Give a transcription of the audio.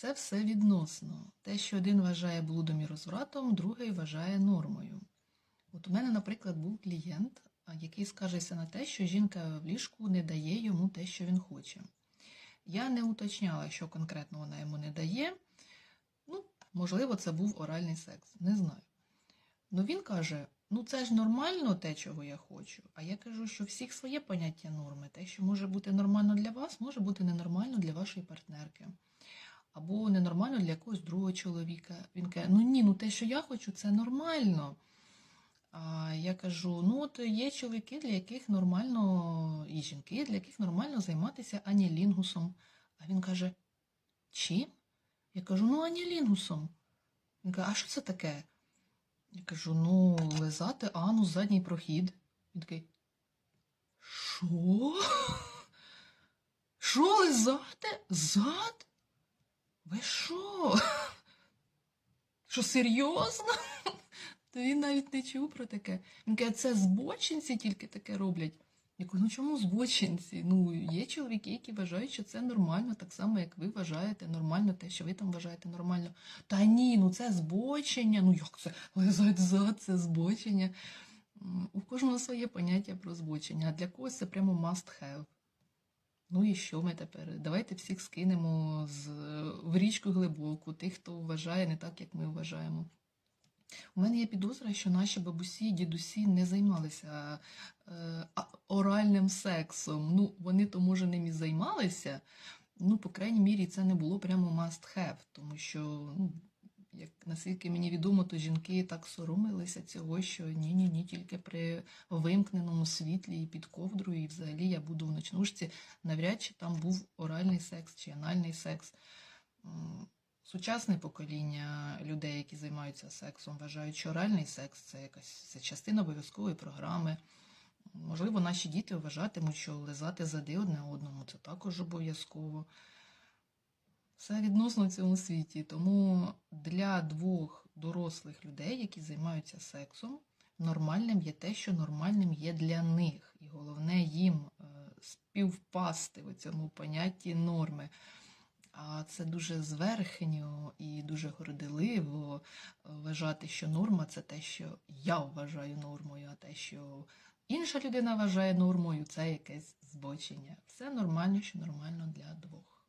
Це все відносно. Те, що один вважає блудом і розвратом, другий вважає нормою. От у мене, наприклад, був клієнт, який скаржився на те, що жінка в ліжку не дає йому те, що він хоче. Я не уточняла, що конкретно вона йому не дає. Ну, можливо, це був оральний секс, не знаю. Ну він каже: ну це ж нормально те, чого я хочу. А я кажу, що всіх своє поняття норми. Те, що може бути нормально для вас, може бути ненормально для вашої партнерки. Або ненормально для якогось другого чоловіка. Він каже: ну ні, ну те, що я хочу, це нормально. А я кажу: ну от є чоловіки, для яких нормально, і жінки, для яких нормально займатися анілінгусом. А він каже: чим? Я кажу, ну анілінгусом. Він каже, а що це таке? Я кажу, ну, лизати Ану задній прохід. Він такий. Що? Що лизати? Зад? Ви що? Що серйозно? То він навіть не чув про таке. Він каже, це збочинці тільки таке роблять. Я кажу, ну чому збочинці? Ну, є чоловіки, які вважають, що це нормально, так само, як ви вважаєте нормально те, що ви там вважаєте нормально. Та ні, ну це збочення. Ну як це? Лизать це збочення. У кожного своє поняття про збочення, а для когось це прямо must have. Ну і що ми тепер? Давайте всіх скинемо з, в річку глибоку, тих, хто вважає не так, як ми вважаємо. У мене є підозра, що наші бабусі і дідусі не займалися е, оральним сексом. Ну, вони то, може, ним і займалися, ну, по крайній мірі, це не було прямо must have, тому що, ну, як наскільки мені відомо, то жінки так соромилися цього, що ні-ні, ні, тільки при вимкненому світлі і під ковдрою, і взагалі я буду в ночнушці, навряд чи там був оральний секс чи анальний секс. Сучасне покоління людей, які займаються сексом, вважають, що оральний секс це якась це частина обов'язкової програми. Можливо, наші діти вважатимуть, що лизати зади одне одному це також обов'язково. Все відносно в цьому світі. Тому для двох дорослих людей, які займаються сексом, нормальним є те, що нормальним є для них. І головне їм е, співпасти в цьому понятті норми. А це дуже зверхньо і дуже горделиво е, вважати, що норма це те, що я вважаю нормою, а те, що інша людина вважає нормою, це якесь збочення. Все нормально, що нормально для двох.